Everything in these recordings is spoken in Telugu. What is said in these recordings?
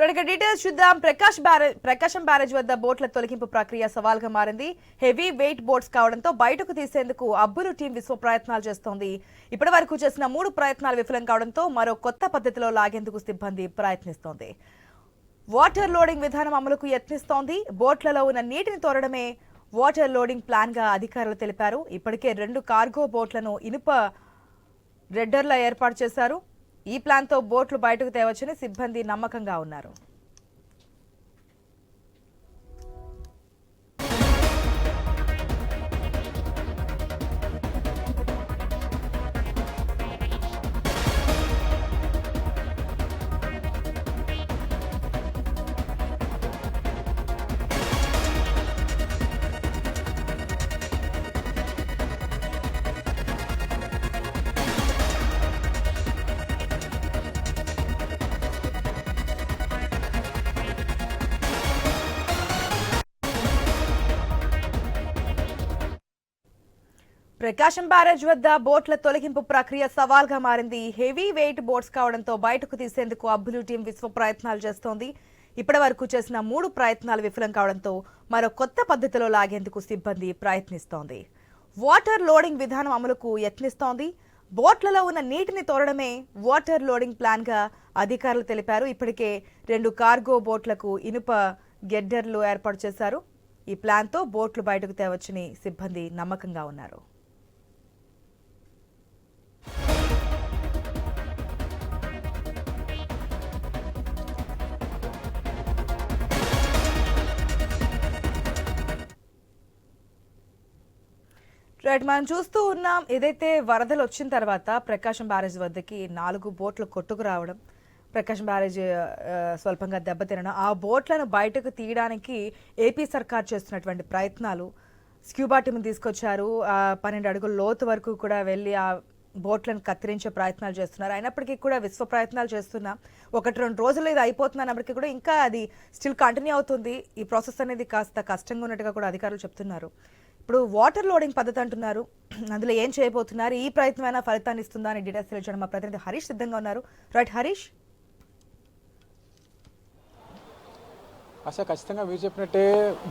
రెండు డీటెయిల్స్ చూద్దాం. ప్రకాష్ బ్యారేజ్ ప్రకాశం బ్యారేజ్ వద్ద బోట్ల తొలగింపు ప్రక్రియ సవాల్గా మారింది. హెవీ వెయిట్ బోట్స్ కావడంతో బయటకు తీసేందుకు అబ్బులు టీం విశ్వ ప్రయత్నాలు చేస్తోంది. ఇప్పటి వరకు చేసిన మూడు ప్రయత్నాలు విఫలం కావడంతో మరో కొత్త పద్ధతిలో లాగేందుకు సిబ్బంది ప్రయత్నిస్తోంది. వాటర్ లోడింగ్ విధానం అమలుకు యత్నిస్తోంది. బోట్లలో ఉన్న నీటిని తోరడమే వాటర్ లోడింగ్ ప్లాన్గా అధికారులు తెలిపారు. ఇప్పటికే రెండు కార్గో బోట్లను ఇనుప రెడ్డర్ల ఏర్పాటు చేశారు. ఈ ప్లాన్తో బోట్లు బయటకు తేవచ్చని సిబ్బంది నమ్మకంగా ఉన్నారు. ప్రకాశం బ్యారేజ్ వద్ద బోట్ల తొలగింపు ప్రక్రియ సవాల్గా మారింది. హెవీ వెయిట్ బోట్స్ కావడంతో బయటకు తీసేందుకు అబ్బులు టీం విశ్వ ప్రయత్నాలు చేస్తోంది. ఇప్పటి వరకు చేసిన మూడు ప్రయత్నాలు విఫలం కావడంతో మరో కొత్త పద్ధతిలో లాగేందుకు సిబ్బంది ప్రయత్నిస్తోంది. వాటర్ లోడింగ్ విధానం అమలుకు యత్నిస్తోంది. బోట్లలో ఉన్న నీటిని తోరడమే వాటర్ లోడింగ్ ప్లాన్గా అధికారులు తెలిపారు. ఇప్పటికే రెండు కార్గో బోట్లకు ఇనుప గెడ్డర్లు ఏర్పాటు చేశారు. ఈ ప్లాన్తో బోట్లు బయటకు తేవచ్చని సిబ్బంది నమ్మకంగా ఉన్నారు. రైట్ మనం చూస్తూ ఉన్నాం ఏదైతే వరదలు వచ్చిన తర్వాత ప్రకాశం బ్యారేజ్ వద్దకి నాలుగు బోట్లు కొట్టుకు రావడం ప్రకాశం బ్యారేజ్ స్వల్పంగా దెబ్బతినడం ఆ బోట్లను బయటకు తీయడానికి ఏపీ సర్కార్ చేస్తున్నటువంటి ప్రయత్నాలు స్క్యూబా టీమ్ తీసుకొచ్చారు. పన్నెండు అడుగుల లోతు వరకు కూడా వెళ్ళి ఆ బోట్లను కత్తిరించే ప్రయత్నాలు చేస్తున్నారు. అయినప్పటికీ కూడా విశ్వ ప్రయత్నాలు చేస్తున్నాం ఒకటి రెండు రోజుల్లో ఇది అయిపోతున్నప్పటికీ కూడా ఇంకా అది స్టిల్ కంటిన్యూ అవుతుంది. ఈ ప్రాసెస్ అనేది కాస్త కష్టంగా ఉన్నట్టుగా కూడా అధికారులు చెప్తున్నారు. ఇప్పుడు వాటర్ లోడింగ్ పద్ధతి అంటున్నారు. అందులో ఏం చేయబోతున్నారు? ఈ ప్రయత్నమైనా ఫలితాన్ని ఇస్తుందా అని డీటెయిల్స్ తెలియజేయడం మా ప్రతినిధి హరీష్ సిద్ధంగా ఉన్నారు. రైట్ హరీష్. అసలు ఖచ్చితంగా మీరు చెప్పినట్టే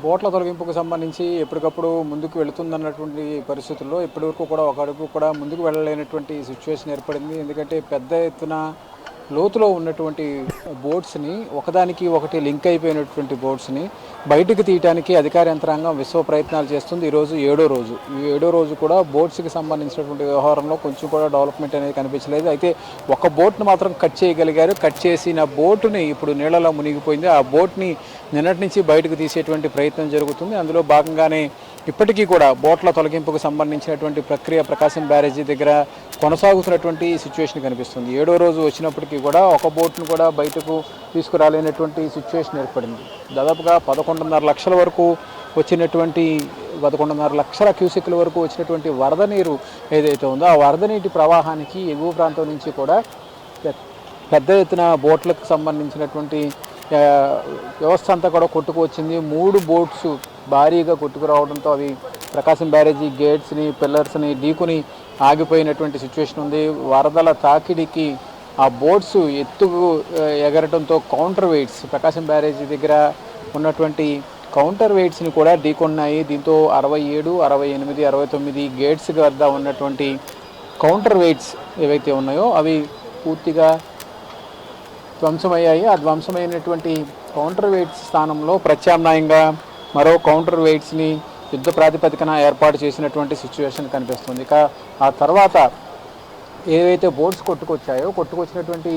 బోట్ల తొలగింపుకు సంబంధించి ఎప్పటికప్పుడు ముందుకు వెళుతుందన్నటువంటి పరిస్థితుల్లో ఇప్పటివరకు కూడా ఒక అడుగు కూడా ముందుకు వెళ్ళలేనటువంటి సిచ్యువేషన్ ఏర్పడింది. ఎందుకంటే పెద్ద ఎత్తున లోతులో ఉన్నటువంటి బోట్స్ని ఒకదానికి ఒకటి లింక్ అయిపోయినటువంటి బోట్స్ని బయటకు తీయడానికి అధికార యంత్రాంగం విశ్వ ప్రయత్నాలు చేస్తుంది. ఈరోజు ఏడో రోజు. ఈ ఏడో రోజు కూడా బోట్స్కి సంబంధించినటువంటి వ్యవహారంలో కొంచెం కూడా డెవలప్మెంట్ అనేది కనిపించలేదు. అయితే ఒక బోట్ను మాత్రం కట్ చేయగలిగారు. కట్ చేసిన బోటుని ఇప్పుడు నీళ్ళలో మునిగిపోయింది. ఆ బోట్ని నిన్నటి నుంచి బయటకు తీసేటువంటి ప్రయత్నం జరుగుతుంది. అందులో భాగంగానే ఇప్పటికీ కూడా బోట్ల తొలగింపుకు సంబంధించినటువంటి ప్రక్రియ ప్రకాశం బ్యారేజీ దగ్గర కొనసాగుతున్నటువంటి సిచ్యువేషన్ కనిపిస్తుంది. ఏడో రోజు వచ్చినప్పటికీ కూడా ఒక బోట్ను కూడా బయట బయటకు తీసుకురాలేనటువంటి సిచ్యువేషన్ ఏర్పడింది. దాదాపుగా పదకొండున్నర లక్షల వరకు వచ్చినటువంటి పదకొండున్నర లక్షల క్యూసెక్ల వరకు వచ్చినటువంటి వరద నీరు ఏదైతే ఉందో ఆ వరద నీటి ప్రవాహానికి ఎగువ ప్రాంతం నుంచి కూడా పెద్ద ఎత్తున బోట్లకు సంబంధించినటువంటి వ్యవస్థ అంతా కూడా కొట్టుకు వచ్చింది మూడు బోట్స్ భారీగా కొట్టుకురావడంతో అవి ప్రకాశం బ్యారేజీ గేట్స్ని పిల్లర్స్ని ఢీకుని ఆగిపోయినటువంటి సిచ్యువేషన్ ఉంది. వరదల తాకిడికి ఆ బోట్స్ ఎత్తుకు ఎగరటంతో కౌంటర్ వెయిట్స్ ప్రకాశం బ్యారేజీ దగ్గర ఉన్నటువంటి కౌంటర్ వెయిట్స్ని కూడా ఢీకొన్నాయి. దీంతో అరవై ఏడు అరవై ఎనిమిది అరవై తొమ్మిది గేట్స్ వద్ద ఉన్నటువంటి కౌంటర్ వెయిట్స్ ఏవైతే ఉన్నాయో అవి పూర్తిగా ధ్వంసమయ్యాయి. ఆ ధ్వంసమైనటువంటి కౌంటర్ వెయిట్స్ స్థానంలో ప్రత్యామ్నాయంగా మరో కౌంటర్ వెయిట్స్ని యుద్ధ ప్రాతిపదికన ఏర్పాటు చేసినటువంటి సిచ్యువేషన్ కనిపిస్తుంది. ఇక ఆ తర్వాత ఏవైతే బోట్స్ కొట్టుకొచ్చాయో కొట్టుకొచ్చినటువంటి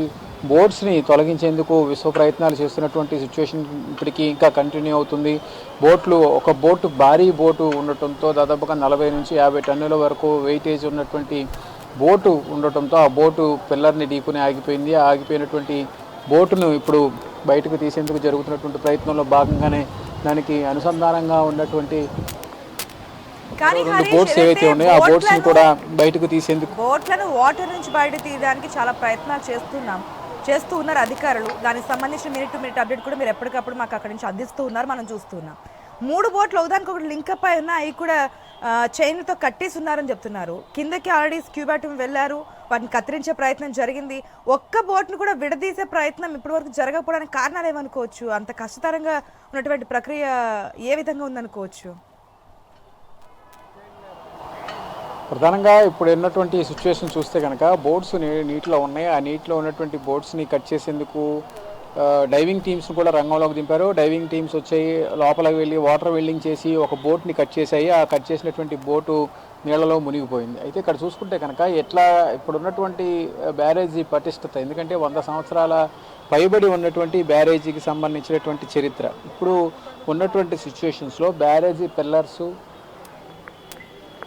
బోట్స్ని తొలగించేందుకు విశ్వ ప్రయత్నాలు చేస్తున్నటువంటి సిచ్యువేషన్ ఇప్పటికీ ఇంకా కంటిన్యూ అవుతుంది. బోట్లు ఒక బోటు భారీ బోటు ఉండటంతో దాదాపుగా నలభై నుంచి యాభై టన్నుల వరకు వెయిటేజ్ ఉన్నటువంటి బోటు ఉండటంతో ఆ బోటు పిల్లర్ని ఢీకుని ఆగిపోయింది. ఆగిపోయినటువంటి బోటును ఇప్పుడు బయటకు తీసేందుకు జరుగుతున్నటువంటి ప్రయత్నంలో భాగంగానే దానికి అనుసంధానంగా ఉన్నటువంటి బోట్స్ ఏవైతే ఉన్నాయో ఆ బోట్లను- కూడా బయటకు తీసేందుకు బోట్లను వాటర్ నుంచి బయట తీయడానికి చాలా ప్రయత్నాలు చేస్తున్నాం. చేస్తూ ఉన్నారు అధికారులు. దానికి సంబంధించిన మినిట్ టు మినిట్ అప్డేట్ కూడా మీరు ఎప్పటికప్పుడు మాకు అక్కడి నుంచి అందిస్తూ ఉన్నారు మనం చూస్తున్నాం. మూడు బోట్లు ఒకదానికి ఒకటి లింకప్ అయి ఉన్నాయి అవి కూడా చైన్లతో కట్టేసి ఉన్నారని చెప్తున్నారు. కిందకి ఆల్రెడీ స్క్యూబా వెళ్ళారు వాటిని కత్తిరించే ప్రయత్నం జరిగింది. ఒక్క బోట్ను కూడా విడదీసే ప్రయత్నం ఇప్పటివరకు జరగకపోవడానికి కారణాలు ఏమనుకోవచ్చు? అంత కష్టతరంగా ఉన్నటువంటి ప్రక్రియ ఏ విధంగా ఉందనుకోవచ్చు? ప్రధానంగా ఇప్పుడు ఉన్నటువంటి సిచ్యువేషన్ చూస్తే కనుక బోట్స్ నీటిలో ఉన్నాయి. ఆ నీటిలో ఉన్నటువంటి బోట్స్ని కట్ చేసేందుకు డైవింగ్ టీమ్స్ని కూడా రంగంలోకి దింపారు. డైవింగ్ టీమ్స్ వచ్చాయి లోపలికి వెళ్ళి వాటర్ వెల్డింగ్ చేసి ఒక బోట్ని కట్ చేసాయి ఆ కట్ చేసినటువంటి బోటు నీళ్ళలో మునిగిపోయింది. అయితే ఇక్కడ చూసుకుంటే కనుక ఎట్లా ఇప్పుడున్నటువంటి బ్యారేజీ పటిష్టత ఎందుకంటే వంద సంవత్సరాల పైబడి ఉన్నటువంటి బ్యారేజీకి సంబంధించినటువంటి చరిత్ర. ఇప్పుడు ఉన్నటువంటి సిచ్యువేషన్స్లో బ్యారేజీ పిల్లర్సు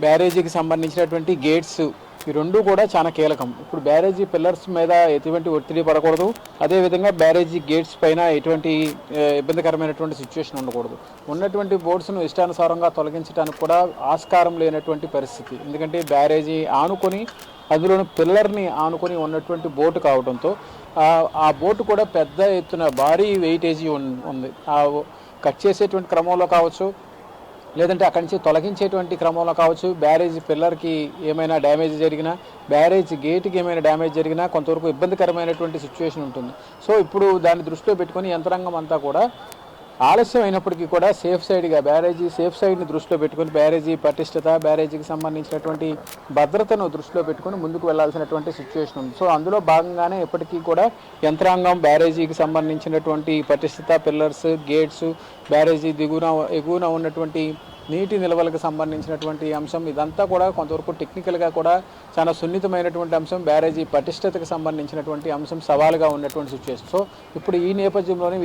బ్యారేజీకి సంబంధించినటువంటి గేట్స్ ఈ రెండు కూడా చాలా కీలకం. ఇప్పుడు బ్యారేజీ పిల్లర్స్ మీద ఎటువంటి ఒత్తిడి పడకూడదు. అదేవిధంగా బ్యారేజీ గేట్స్ పైన ఎటువంటి ఇబ్బందికరమైనటువంటి సిచ్యువేషన్ ఉండకూడదు. ఉన్నటువంటి బోర్డ్స్ను ఇష్టానుసారంగా తొలగించడానికి కూడా ఆస్కారం లేనటువంటి పరిస్థితి. ఎందుకంటే బ్యారేజీ ఆనుకొని అందులోని పిల్లర్ని ఆనుకొని ఉన్నటువంటి బోటు కావడంతో ఆ- బోటు కూడా పెద్ద ఎత్తున భారీ వెయిటేజీ ఉన్- ఉంది. ఆ కట్ చేసేటువంటి క్రమంలో కావచ్చు లేదంటే అక్కడి నుంచి తొలగించేటువంటి క్రమంలో కావచ్చు బ్యారేజ్ పిల్లర్కి ఏమైనా డ్యామేజ్ జరిగినా బ్యారేజ్ గేట్కి ఏమైనా డ్యామేజ్ జరిగినా కొంతవరకు ఇబ్బందికరమైనటువంటి సిచ్యువేషన్ ఉంటుంది. సో ఇప్పుడు దాన్ని దృష్టిలో పెట్టుకొని యంత్రాంగం అంతా కూడా ఆలస్యం అయినప్పటికీ కూడా సేఫ్ సైడ్గా బ్యారేజీ సేఫ్ సైడ్ని దృష్టిలో పెట్టుకొని బ్యారేజీ పటిష్టత బ్యారేజీకి సంబంధించినటువంటి భద్రతను దృష్టిలో పెట్టుకొని ముందుకు వెళ్ళాల్సినటువంటి సిచ్యువేషన్ ఉంది. సో అందులో భాగంగానే ఇప్పటికీ కూడా యంత్రాంగం బ్యారేజీకి సంబంధించినటువంటి పటిష్టత పిల్లర్స్ గేట్స్ బ్యారేజీ దిగువన ఎగువన ఉన్నటువంటి నీటి నిల్వలకు సంబంధించినటువంటి అంశం. ఇదంతా కూడా కొంతవరకు టెక్నికల్గా కూడా చాలా సున్నితమైనటువంటి అంశం. బ్యారేజీ పటిష్టతకు సంబంధించినటువంటి అంశం సవాలుగా ఉన్నటువంటి సిచ్యువేషన్ సో ఇప్పుడు ఈ నేపథ్యంలోనే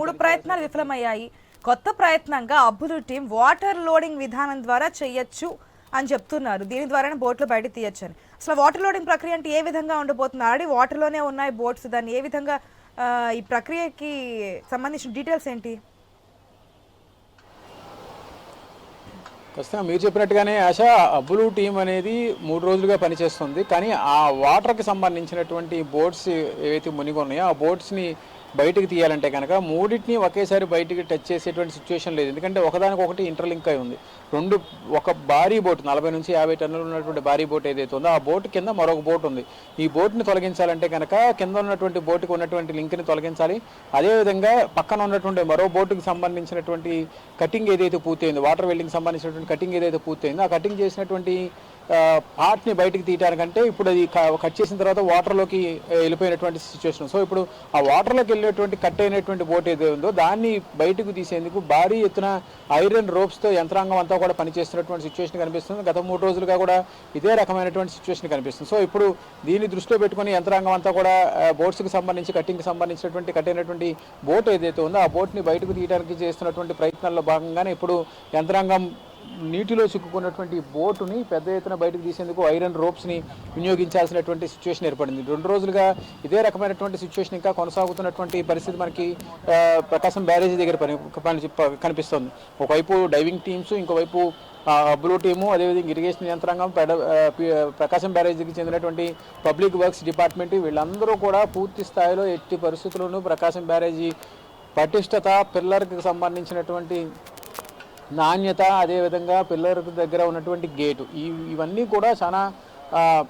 మూడు ప్రయత్నాలు విఫలమయ్యాయి. కొత్త ప్రయత్నంగా అబ్బులు టీం వాటర్ లోడింగ్ విధానం ద్వారా చేయొచ్చు అని చెప్తున్నారు. దీని ద్వారానే బోట్లు బయట తీయొచ్చు అని అసలు వాటర్ లోడింగ్ ప్రక్రియ అంటే ఏ విధంగా ఉండబోతుంది ఆల్రెడీ వాటర్లోనే ఉన్నాయి బోట్స్. దాన్ని ఏ విధంగా ఈ ప్రక్రియకి సంబంధించిన డీటెయిల్స్ ఏంటి? ఖచ్చితంగా మీరు చెప్పినట్టుగానే ఆశ అబ్బులు టీం అనేది మూడు రోజులుగా పనిచేస్తుంది. కానీ ఆ వాటర్కి సంబంధించినటువంటి బోట్స్ ఏవైతే మునిగి ఉన్నాయో ఆ బోట్స్ని బయటకు తీయాలంటే కనుక మూడింటిని ఒకేసారి బయటికి టచ్ చేసేటువంటి సిచ్యువేషన్ లేదు. ఎందుకంటే ఒకదానికి ఒకటి ఇంటర్లింక్ అయి ఉంది. రెండు ఒక భారీ బోట్ నలభై నుంచి యాభై టన్నులు ఉన్నటువంటి భారీ బోట్ ఏదైతే ఉందో ఆ బోట్ కింద మరొక బోట్ ఉంది. ఈ బోట్ని తొలగించాలంటే కనుక కింద ఉన్నటువంటి బోటుకు ఉన్నటువంటి లింక్ని తొలగించాలి. అదేవిధంగా పక్కన ఉన్నటువంటి మరో బోటుకి సంబంధించినటువంటి కటింగ్ ఏదైతే పూర్తయింది వాటర్ వెల్డింగ్ సంబంధించినటువంటి కటింగ్ ఏదైతే పూర్తయిందో ఆ కటింగ్ చేసినటువంటి పార్ట్ని బయటకు తీయడానికంటే ఇప్పుడు అది కట్ చేసిన తర్వాత వాటర్లోకి వెళ్ళిపోయినటువంటి సిచ్యువేషన్ సో ఇప్పుడు ఆ వాటర్లోకి వెళ్ళినటువంటి కట్ అయినటువంటి బోట్ ఏదో ఉందో దాన్ని బయటకు తీసేందుకు భారీ ఎత్తున ఐరన్ రోప్స్తో యంత్రాంగం అంతా కూడా పనిచేస్తున్నటువంటి సిచ్యువేషన్ కనిపిస్తుంది. గత మూడు రోజులుగా కూడా ఇదే రకమైనటువంటి సిచ్యువేషన్ కనిపిస్తుంది. సో ఇప్పుడు దీన్ని దృష్టిలో పెట్టుకుని యంత్రాంగం అంతా కూడా బోట్స్కి సంబంధించి కట్టింగ్కి సంబంధించినటువంటి కట్ అయినటువంటి బోట్ ఏదైతే ఉందో ఆ బోట్ని బయటకు తీయడానికి చేస్తున్నటువంటి ప్రయత్నాల్లో భాగంగానే ఇప్పుడు యంత్రాంగం నీటిలో చిక్కుకున్నటువంటి బోటుని పెద్ద ఎత్తున బయటకు తీసేందుకు ఐరన్ రోప్స్ని వినియోగించాల్సినటువంటి సిచ్యువేషన్ ఏర్పడింది. రెండు రోజులుగా ఇదే రకమైనటువంటి సిచ్యువేషన్ ఇంకా కొనసాగుతున్నటువంటి పరిస్థితి మనకి ప్రకాశం బ్యారేజీ దగ్గర పని పని కనిపిస్తుంది. ఒకవైపు డైవింగ్ టీమ్స్ ఇంకోవైపు బ్లూ టీము అదేవిధంగా ఇరిగేషన్ యంత్రాంగం పెడ ప్రకాశం బ్యారేజీకి చెందినటువంటి పబ్లిక్ వర్క్స్ డిపార్ట్మెంట్ వీళ్ళందరూ కూడా పూర్తి స్థాయిలో ఎట్టి పరిస్థితుల్లోనూ ప్రకాశం బ్యారేజీ పటిష్టత పిల్లర్కి సంబంధించినటువంటి నాణ్యత అదేవిధంగా పిల్లలకు దగ్గర ఉన్నటువంటి గేటు. ఇవన్నీ కూడా చాలా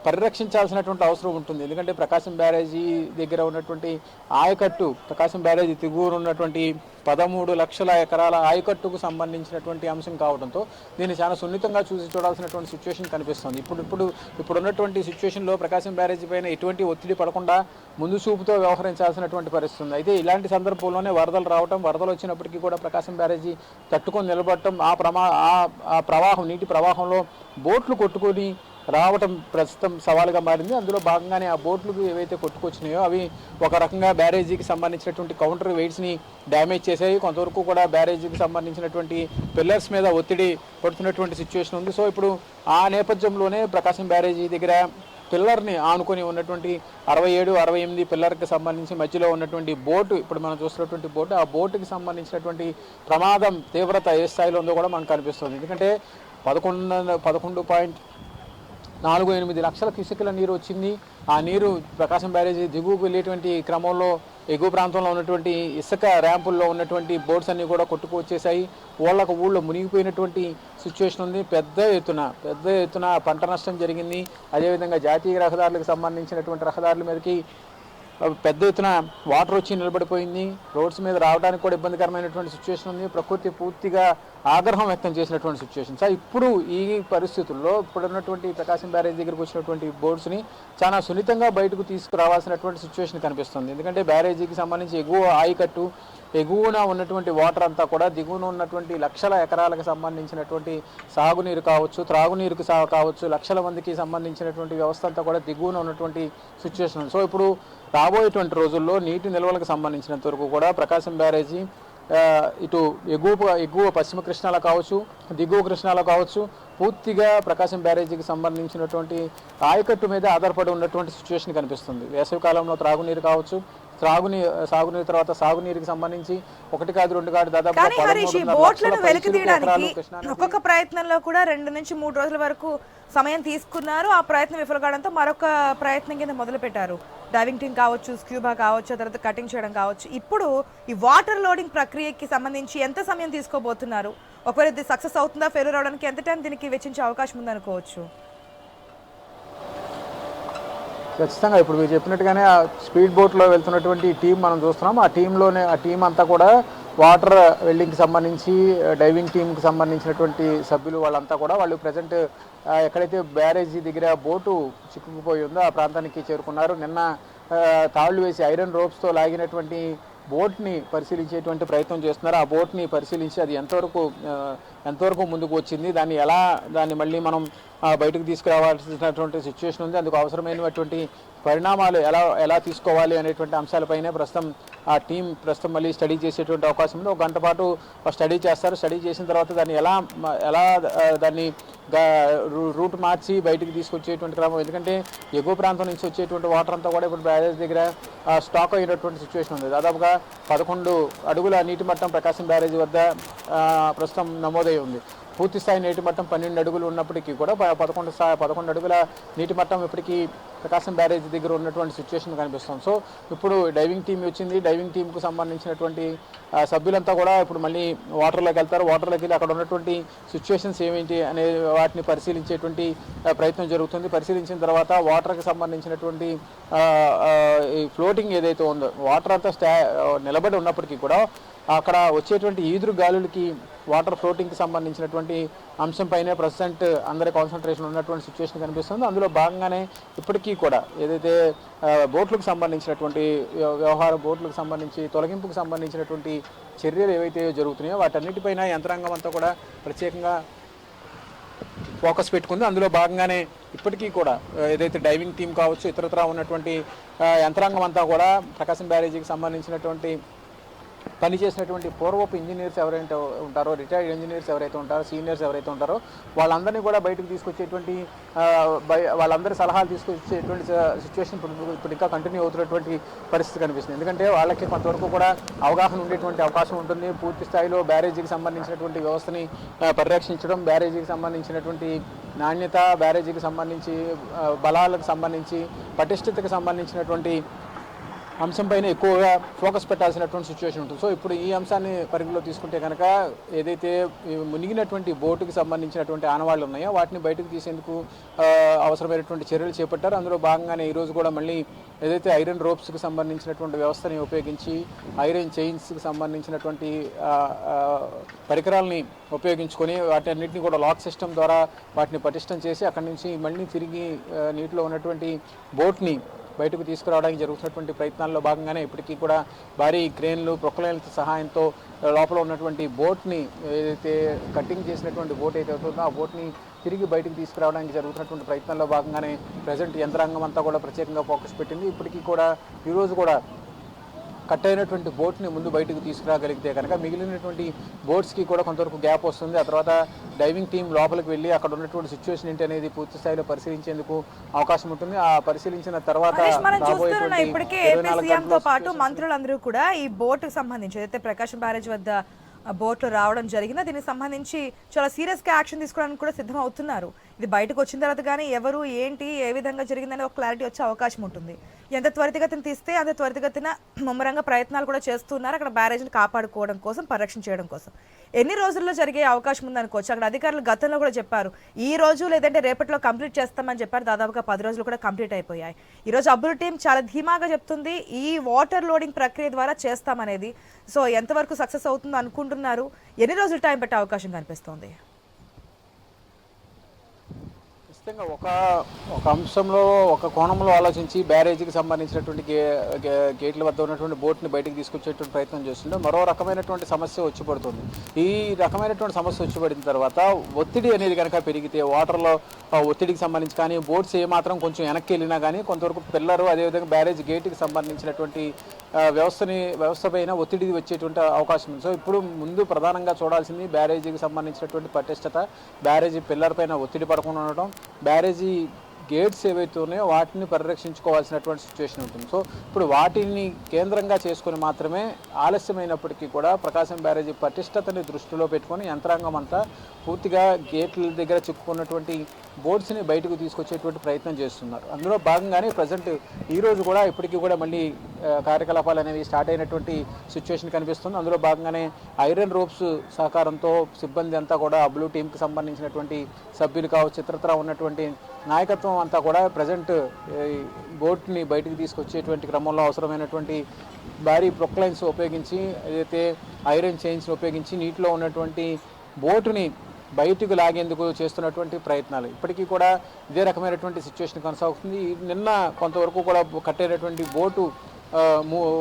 పరిరక్షించాల్సినటువంటి అవసరం ఉంటుంది. ఎందుకంటే ప్రకాశం బ్యారేజీ దగ్గర ఉన్నటువంటి ఆయకట్టు ప్రకాశం బ్యారేజీ దిగువన ఉన్నటువంటి పదమూడు లక్షల ఎకరాల ఆయకట్టుకు సంబంధించినటువంటి అంశం కావడంతో దీన్ని చాలా సున్నితంగా చూసి చూడాల్సినటువంటి సిచ్యువేషన్ కనిపిస్తుంది. ఇప్పుడు ఇప్పుడు ఇప్పుడు ఉన్నటువంటి సిచ్యువేషన్లో ప్రకాశం బ్యారేజీ పైన ఎటువంటి ఒత్తిడి పడకుండా ముందు చూపుతో వ్యవహరించాల్సినటువంటి పరిస్థితి ఉంది. అయితే ఇలాంటి సందర్భంలోనే వరదలు రావటం వరదలు వచ్చినప్పటికీ కూడా ప్రకాశం బ్యారేజీ తట్టుకొని నిలబడటం ఆ ప్రమా ఆ- ఆ ప్రవాహం నీటి ప్రవాహంలో బోట్లు కొట్టుకొని రావటం ప్రస్తుతం సవాలుగా మారింది. అందులో భాగంగానే ఆ బోట్లు ఏవైతే కొట్టుకొచ్చినాయో అవి ఒక రకంగా బ్యారేజీకి సంబంధించినటువంటి కౌంటర్ వెయిట్స్ని డ్యామేజ్ చేశాయి. కొంతవరకు కూడా బ్యారేజీకి సంబంధించినటువంటి పిల్లర్స్ మీద ఒత్తిడి పడుతున్నటువంటి సిచ్యువేషన్ ఉంది. సో ఇప్పుడు ఆ నేపథ్యంలోనే ప్రకాశం బ్యారేజీ దగ్గర పిల్లర్ని ఆనుకొని ఉన్నటువంటి అరవై ఏడు అరవై ఎనిమిది పిల్లర్కి సంబంధించి మధ్యలో ఉన్నటువంటి బోటు ఇప్పుడు మనం చూస్తున్నటువంటి బోటు ఆ బోటుకి సంబంధించినటువంటి ప్రమాదం తీవ్రత ఏ స్థాయిలో ఉందో కూడా మనకు కనిపిస్తుంది. ఎందుకంటే పదకొండు పదకొండు పాయింట్ నాలుగు ఎనిమిది లక్షల క్యూసెక్ల నీరు వచ్చింది. ఆ నీరు ప్రకాశం బ్యారేజీ దిగువకు వెళ్ళేటువంటి క్రమంలో ఎగువ ప్రాంతంలో ఉన్నటువంటి ఇసుక ర్యాంపుల్లో ఉన్నటువంటి బోట్స్ అన్నీ కూడా కొట్టుకొచ్చేసాయి ఊళ్ళకు ఊళ్ళో మునిగిపోయినటువంటి సిచ్యువేషన్ ఉంది. పెద్ద ఎత్తున పెద్ద ఎత్తున పంట నష్టం జరిగింది. అదేవిధంగా జాతీయ రహదారులకు సంబంధించినటువంటి రహదారుల మీదకి పెద్ద ఎత్తున వాటర్ వచ్చి నిలబడిపోయింది. రోడ్స్ మీద రావడానికి కూడా ఇబ్బందికరమైనటువంటి సిచ్యువేషన్ ఉంది. ప్రకృతి పూర్తిగా ఆగ్రహం వ్యక్తం చేసినటువంటి సిచ్యువేషన్ సో ఇప్పుడు ఈ పరిస్థితుల్లో ఇప్పుడున్నటువంటి ప్రకాశం బ్యారేజ్ దగ్గరకు వచ్చినటువంటి బోర్డ్స్ని చాలా సున్నితంగా బయటకు తీసుకురావాల్సినటువంటి సిచ్యువేషన్ కనిపిస్తుంది. ఎందుకంటే బ్యారేజీకి సంబంధించి ఎగువ ఆయకట్టు ఎగువన ఉన్నటువంటి వాటర్ అంతా కూడా దిగువన ఉన్నటువంటి లక్షల ఎకరాలకు సంబంధించినటువంటి సాగునీరు కావచ్చు త్రాగునీరుకు సా కావచ్చు లక్షల మందికి సంబంధించినటువంటి వ్యవస్థ అంతా కూడా దిగువన ఉన్నటువంటి సిచ్యువేషన్ సో ఇప్పుడు రాబోయేటువంటి రోజుల్లో నీటి నిల్వలకు సంబంధించినంత వరకు కూడా ప్రకాశం బ్యారేజీ ఇటు ఎగువ ఎగువ పశ్చిమ కృష్ణాలో కావచ్చు దిగువ కృష్ణాలో కావచ్చు పూర్తిగా ప్రకాశం బ్యారేజీకి సంబంధించినటువంటి ఆయకట్టు మీద ఆధారపడి ఉన్నటువంటి సిచ్యువేషన్ కనిపిస్తుంది. వేసవి కాలంలో త్రాగునీరు కావచ్చు త్రాగునీ సాగునీరు తర్వాత సాగునీరుకి సంబంధించి ఒకటి కాదు రెండు కాదు దాదాపు బోట్లను వెలికి తీయడానికి ఒక్కొక్క ప్రయత్నంలో కూడా రెండు నుంచి మూడు రోజుల వరకు సమయం తీసుకున్నారు. ఆ ప్రయత్నం విఫలకావడంతో మరొక ప్రయత్నం కింద మొదలు పెట్టారు డైవింగ్ టీమ్ కావచ్చు స్క్యూబా కావచ్చు తర్వాత కటింగ్ చేయడం కావచ్చు. ఇప్పుడు ఈ వాటర్ లోడింగ్ ప్రక్రియకి సంబంధించి ఎంత సమయం తీసుకోబోతున్నారు? ఒకవేళ ఇది సక్సెస్ అవుతుందా ఫెయిల్యూర్ అవడానికి ఎంత టైం దీనికి వెచ్చించే అవకాశం ఉందనుకోవచ్చు? ఖచ్చితంగా ఇప్పుడు మీరు చెప్పినట్టుగానే ఆ స్పీడ్ బోట్లో వెళ్తున్నటువంటి టీం మనం చూస్తున్నాం. ఆ టీంలోనే ఆ టీం అంతా కూడా వాటర్ వెల్డింగ్కి సంబంధించి డైవింగ్ టీంకి సంబంధించినటువంటి సభ్యులు వాళ్ళంతా కూడా వాళ్ళు ప్రజెంట్ ఎక్కడైతే బ్యారేజీ దగ్గర బోటు చిక్కుకుపోయి ఉందో ఆ ప్రాంతానికి చేరుకున్నారు. నిన్న తాళ్ళు వేసి ఐరన్ రోప్స్తో లాగినటువంటి బోట్ని పరిశీలించేటువంటి ప్రయత్నం చేస్తున్నారు? ఆ బోట్ని పరిశీలించి అది ఎంతవరకు ఎంతవరకు ముందుకు వచ్చింది? దాన్ని ఎలా దాన్ని మళ్ళీ మనం బయటకు తీసుకురావాల్సినటువంటి సిచ్యువేషన్ ఉంది. అందుకు అవసరమైనటువంటి పరిణామాలు ఎలా ఎలా తీసుకోవాలి అనేటువంటి అంశాలపైనే ప్రస్తుతం ఆ టీం ప్రస్తుతం మళ్ళీ స్టడీ చేసేటువంటి అవకాశం ఉంది. ఒక గంట పాటు స్టడీ చేస్తారు. స్టడీ చేసిన తర్వాత దాన్ని ఎలా ఎలా దాన్ని రూట్ మార్చి బయటికి తీసుకొచ్చేటువంటి క్రమం. ఎందుకంటే ఎగువ ప్రాంతం నుంచి వచ్చేటువంటి వాటర్ అంతా కూడా ఇప్పుడు బ్యారేజ్ దగ్గర స్టాక్ అయినటువంటి సిచ్యువేషన్ ఉంది. దాదాపుగా పదకొండు అడుగుల నీటి మట్టం ప్రకాశం బ్యారేజ్ వద్ద ప్రస్తుతం నమోదై ఉంది. పూర్తి స్థాయి నీటి మట్టం పన్నెండు అడుగులు ఉన్నప్పటికీ కూడా పదకొండు స్థాయి పదకొండు అడుగుల నీటి మట్టం ఇప్పటికీ ప్రకాశం బ్యారేజ్ దగ్గర ఉన్నటువంటి సిచ్యువేషన్ కనిపిస్తుంది. సో ఇప్పుడు డైవింగ్ టీం వచ్చింది. డైవింగ్ టీంకు సంబంధించినటువంటి సభ్యులంతా కూడా ఇప్పుడు మళ్ళీ వాటర్లోకి వెళ్తారు. వాటర్లోకి వెళ్ళి అక్కడ ఉన్నటువంటి సిచ్యువేషన్స్ ఏమిటి అనే వాటిని పరిశీలించేటువంటి ప్రయత్నం జరుగుతుంది. పరిశీలించిన తర్వాత వాటర్కి సంబంధించినటువంటి ఈ ఫ్లోటింగ్ ఏదైతే ఉందో వాటర్ అంతా స్టా నిలబడి ఉన్నప్పటికీ కూడా అక్కడ వచ్చేటువంటి ఈదురు గాలులకి వాటర్ ఫ్లోటింగ్కి సంబంధించినటువంటి అంశంపైనే ప్రజెంట్ అందరి కాన్సన్ట్రేషన్ ఉన్నటువంటి సిచ్యువేషన్ కనిపిస్తుంది. అందులో భాగంగానే ఇప్పటికీ కూడా ఏదైతే బోట్లకు సంబంధించినటువంటి వ్యవహార బోట్లకు సంబంధించి తొలగింపుకు సంబంధించినటువంటి చర్యలు ఏవైతే జరుగుతున్నాయో వాటన్నిటిపైన యంత్రాంగం అంతా కూడా ప్రత్యేకంగా ఫోకస్ పెట్టుకుంది. అందులో భాగంగానే ఇప్పటికీ కూడా ఏదైతే డైవింగ్ టీం కావచ్చు ఇతరత్రా ఉన్నటువంటి యంత్రాంగం అంతా కూడా ప్రకాశం బ్యారేజీకి సంబంధించినటువంటి పనిచేసినటువంటి పూర్వపు ఇంజనీర్స్ ఎవరైతే ఉంటారో రిటైర్డ్ ఇంజనీర్స్ ఎవరైతే ఉంటారో సీనియర్స్ ఎవరైతే ఉంటారో వాళ్ళందరినీ కూడా బయటకు తీసుకొచ్చేటువంటి వాళ్ళందరి సలహాలు తీసుకొచ్చేటువంటి సిచ్యువేషన్ ఇప్పుడు ఇప్పుడు ఇంకా కంటిన్యూ అవుతున్నటువంటి పరిస్థితి కనిపిస్తుంది. ఎందుకంటే వాళ్ళకి కొంతవరకు కూడా అవగాహన ఉండేటువంటి అవకాశం ఉంటుంది. పూర్తి స్థాయిలో బ్యారేజీకి సంబంధించినటువంటి వ్యవస్థని పరిరక్షించడం బ్యారేజీకి సంబంధించినటువంటి నాణ్యత బ్యారేజీకి సంబంధించి బలాలకు సంబంధించి పటిష్టతకు సంబంధించినటువంటి అంశంపైన ఎక్కువగా ఫోకస్ పెట్టాల్సినటువంటి సిచ్యువేషన్ ఉంటుంది. సో ఇప్పుడు ఈ అంశాన్ని పరిగణలో తీసుకుంటే కనుక ఏదైతే మునిగినటువంటి బోటుకి సంబంధించినటువంటి ఆనవాళ్ళు ఉన్నాయో వాటిని బయటకు తీసేందుకు అవసరమైనటువంటి చర్యలు చేపట్టారు. అందులో భాగంగానే ఈరోజు కూడా మళ్ళీ ఏదైతే ఐరన్ రోప్స్కి సంబంధించినటువంటి వ్యవస్థని ఉపయోగించి ఐరన్ చైన్స్కి సంబంధించినటువంటి పరికరాలని ఉపయోగించుకొని వాటి అన్నింటినీ కూడా లాక్ సిస్టమ్ ద్వారా వాటిని పటిష్టం చేసి అక్కడి నుంచి మళ్ళీ తిరిగి నీటిలో ఉన్నటువంటి బోట్ని బయటకు తీసుకురావడానికి జరుగుతున్నటువంటి ప్రయత్నాల్లో భాగంగానే ఇప్పటికీ కూడా భారీ క్రేన్లు ప్రొక్లైన్ల సహాయంతో లోపల ఉన్నటువంటి బోట్ని ఏదైతే కటింగ్ చేసినటువంటి బోట్ అయితే అవుతుందో ఆ బోట్ని తిరిగి బయటకు తీసుకురావడానికి జరుగుతున్నటువంటి ప్రయత్నాల్లో భాగంగానే ప్రజెంట్ యంత్రాంగం అంతా కూడా ప్రత్యేకంగా ఫోకస్ పెట్టింది. ఇప్పటికీ కూడా ఈరోజు కూడా కట్ అయినటువంటి బోట్ని ముందు బయటకు తీసుకురాగలిగితే కనుక మిగిలినటువంటి బోట్స్కి కూడా కొంతవరకు గ్యాప్ వస్తుంది. ఆ తర్వాత డైవింగ్ టీం లోపలికి వెళ్ళి అక్కడ ఉన్నటువంటి సిచ్యువేషన్ ఏంటి అనేది పూర్తి స్థాయిలో పరిశీలించేందుకు అవకాశం ఉంటుంది. ఆ పరిశీలించిన తర్వాత ఇప్పటికే పాటు మంత్రులందరూ కూడా ఈ బోట్ సంబంధించి ఏదైతే ప్రకాశం బ్యారేజ్ వద్ద బోట్లు రావడం జరిగిందో దీనికి సంబంధించి చాలా సీరియస్గా యాక్షన్ తీసుకోవడానికి కూడా సిద్ధం అవుతున్నారు ఇది బయటకు వచ్చిన తర్వాత కానీ ఎవరు ఏంటి ఏ విధంగా జరిగిందని ఒక క్లారిటీ వచ్చే అవకాశం ఉంటుంది. ఎంత త్వరితగతిని తీస్తే అంత త్వరితగతిన ముమ్మరంగా ప్రయత్నాలు కూడా చేస్తున్నారు. అక్కడ బ్యారేజ్ని కాపాడుకోవడం కోసం పరిరక్షణ చేయడం కోసం. ఎన్ని రోజుల్లో జరిగే అవకాశం ఉందనుకోవచ్చు. అక్కడ అధికారులు గతంలో కూడా చెప్పారు. ఈ రోజు లేదంటే రేపట్లో కంప్లీట్ చేస్తామని చెప్పారు. దాదాపుగా పది రోజులు కూడా కంప్లీట్ అయిపోయాయి. ఈ రోజు అబ్బుల్ టీం చాలా ధీమాగా చెప్తుంది. ఈ వాటర్ లోడింగ్ ప్రక్రియ ద్వారా చేస్తామనేది. సో ఎంతవరకు సక్సెస్ అవుతుందో అనుకుంటున్నారు. ఎన్ని రోజులు టైం పెట్టే అవకాశం కనిపిస్తోంది? ఖచ్చితంగా ఒక ఒక అంశంలో ఒక కోణంలో ఆలోచించి బ్యారేజీకి సంబంధించినటువంటి గే గే- గేట్ల వద్ద ఉన్నటువంటి బోట్ని బయటికి తీసుకొచ్చేటువంటి ప్రయత్నం చేస్తుంటే మరో రకమైనటువంటి సమస్య వచ్చి పడుతుంది ఈ రకమైనటువంటి సమస్య వచ్చి పడిన తర్వాత ఒత్తిడి అనేది కనుక పెరిగితే వాటర్లో ఒత్తిడికి సంబంధించి కానీ బోట్స్ ఏమాత్రం కొంచెం వెనక్కి వెళ్ళినా కానీ కొంతవరకు పిల్లరు అదేవిధంగా బ్యారేజ్ గేట్కి సంబంధించినటువంటి వ్యవస్థని వ్యవస్థ పైన ఒత్తిడి వచ్చేటువంటి అవకాశం ఉంది. సో ఇప్పుడు ముందు ప్రధానంగా చూడాల్సింది బ్యారేజీకి సంబంధించినటువంటి పటిష్టత బ్యారేజీ పిల్లర్ పైన ఒత్తిడి పడకుండా ఉండటం బ్యారేజీ గేట్స్ ఏవైతే ఉన్నాయో వాటిని పరిరక్షించుకోవాల్సినటువంటి సిచ్యువేషన్ ఉంటుంది. సో ఇప్పుడు వాటిని కేంద్రంగా చేసుకొని మాత్రమే ఆలస్యమైనప్పటికీ కూడా ప్రకాశం బ్యారేజీ పటిష్టతని దృష్టిలో పెట్టుకొని యంత్రాంగం అంతా పూర్తిగా గేట్ల దగ్గర చిక్కుకున్నటువంటి బోర్డ్స్ని బయటకు తీసుకొచ్చేటువంటి ప్రయత్నం చేస్తున్నారు. అందులో భాగంగానే ప్రజెంట్ ఈ రోజు కూడా ఇప్పటికీ కూడా మళ్ళీ కార్యకలాపాలు అనేవి స్టార్ట్ అయినటువంటి సిచ్యువేషన్ కనిపిస్తుంది. అందులో భాగంగానే ఐరన్ రోప్స్ సహకారంతో సిబ్బంది అంతా కూడా బ్లూ టీంకి సంబంధించినటువంటి సభ్యులు కావచ్చు ఇతరత్ర ఉన్నటువంటి నాయకత్వం అంతా కూడా ప్రజెంట్ బోట్ని బయటికి తీసుకొచ్చేటువంటి క్రమంలో అవసరమైనటువంటి భారీ ప్రొక్లైన్స్ ఉపయోగించి ఏదైతే ఐరన్ చైన్స్ని ఉపయోగించి నీటిలో ఉన్నటువంటి బోటుని బయటకు లాగేందుకు చేస్తున్నటువంటి ప్రయత్నాలు. ఇప్పటికీ కూడా ఇదే రకమైనటువంటి సిచ్యువేషన్ కొనసాగుతుంది. నిన్న కొంతవరకు కూడా కట్టేటటువంటి బోటు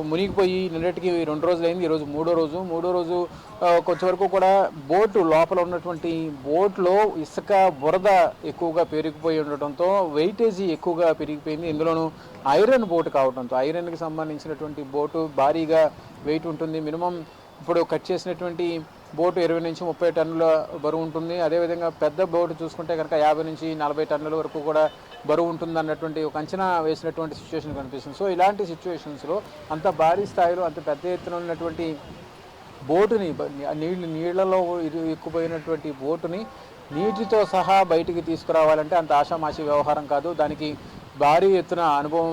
మునిగిపోయి నిన్నటికి రెండు రోజులు అయింది ఈరోజు మూడో రోజు. మూడో రోజు కొంచెం కొంతవరకు కూడా బోటు లోపల ఉన్నటువంటి బోట్లో ఇసుక బురద ఎక్కువగా పెరిగిపోయి ఉండటంతో వెయిటేజీ ఎక్కువగా పెరిగిపోయింది. ఇందులోనూ ఐరన్ బోటు కావడంతో ఐరన్కి సంబంధించినటువంటి బోటు భారీగా వెయిట్ ఉంటుంది. మినిమం ఇప్పుడు కట్ చేసినటువంటి బోటు ఇరవై నుంచి ముప్పై టన్నుల బరువు ఉంటుంది. అదేవిధంగా పెద్ద బోటు చూసుకుంటే కనుక యాభై నుంచి నలభై టన్నుల వరకు కూడా బరువు ఉంటుంది అన్నటువంటి ఒక అంచనా వేసినటువంటి సిచ్యువేషన్ కనిపిస్తుంది. సో ఇలాంటి సిచ్యువేషన్స్లో అంత భారీ స్థాయిలో అంత పెద్ద ఎత్తున ఉన్నటువంటి బోటుని నీళ్ళు నీళ్ళలో ఎక్కుపోయినటువంటి బోటుని నీటితో సహా బయటికి తీసుకురావాలంటే అంత ఆషామాషి వ్యవహారం కాదు. దానికి భారీ ఎత్తున అనుభవం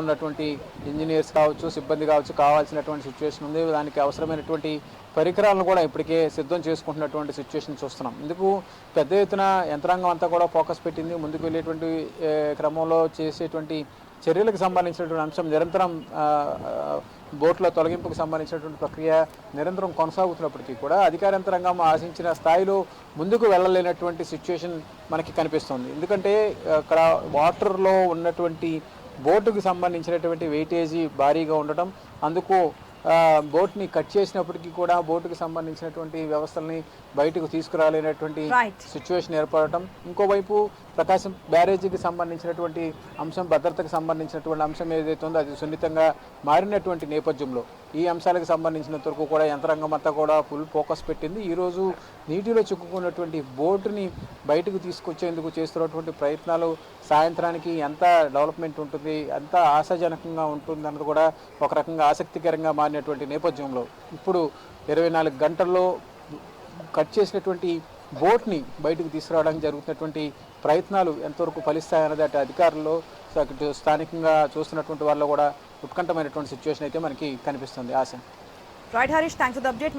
ఉన్నటువంటి ఇంజనీర్స్ కావచ్చు సిబ్బంది కావచ్చు కావాల్సినటువంటి సిచ్యువేషన్ ఉంది. దానికి అవసరమైనటువంటి పరికరాలను కూడా ఇప్పటికే సిద్ధం చేసుకుంటున్నటువంటి సిచ్యువేషన్ చూస్తున్నాం. ఇందుకు పెద్ద ఎత్తున యంత్రాంగం అంతా కూడా ఫోకస్ పెట్టింది. ముందుకు వెళ్ళేటువంటి క్రమంలో చేసేటువంటి చర్యలకు సంబంధించినటువంటి అంశం నిరంతరం బోట్ల తొలగింపుకు సంబంధించినటువంటి ప్రక్రియ నిరంతరం కొనసాగుతున్నప్పటికీ కూడా అధికార యంత్రాంగం ఆశించిన స్థాయిలో ముందుకు వెళ్ళలేనటువంటి సిచ్యువేషన్ మనకి కనిపిస్తుంది. ఎందుకంటే అక్కడ వాటర్లో ఉన్నటువంటి బోటుకు సంబంధించినటువంటి వెయిటేజీ భారీగా ఉండటం అందుకు బోట్ని కట్ చేసినప్పటికీ కూడా బోటుకు సంబంధించినటువంటి వ్యవస్థల్ని బయటకు తీసుకురాలేనటువంటి. సిచ్యువేషన్ ఏర్పడటం ఇంకోవైపు ప్రకాశం బ్యారేజీకి సంబంధించినటువంటి అంశం భద్రతకు సంబంధించినటువంటి అంశం ఏదైతే ఉందో అది సున్నితంగా మారినటువంటి నేపథ్యంలో ఈ అంశాలకు సంబంధించినంత వరకు కూడా యంత్రాంగం అంతా కూడా ఫుల్ ఫోకస్ పెట్టింది. ఈరోజు నీటిలో చిక్కుకున్నటువంటి బోటుని బయటకు తీసుకొచ్చేందుకు చేస్తున్నటువంటి ప్రయత్నాలు సాయంత్రానికి ఎంత డెవలప్మెంట్ ఉంటుంది ఎంత ఆశాజనకంగా ఉంటుంది అన్నది కూడా ఒక రకంగా ఆసక్తికరంగా మారినటువంటి నేపథ్యంలో ఇప్పుడు ఇరవై నాలుగు గంటల్లో కట్ చేసినటువంటి బోట్ని బయటకు తీసుకురావడానికి జరుగుతున్నటువంటి ప్రయత్నాలు ఎంతవరకు ఫలిస్తాయన్నది అటు అధికారుల్లో అటు స్థానికంగా చూస్తున్నటువంటి వాళ్ళు కూడా ఉత్కంఠమైనటువంటి సిచ్యువేషన్ అయితే మనకి కనిపిస్తుంది. ఆశ. Right Harish thanks for update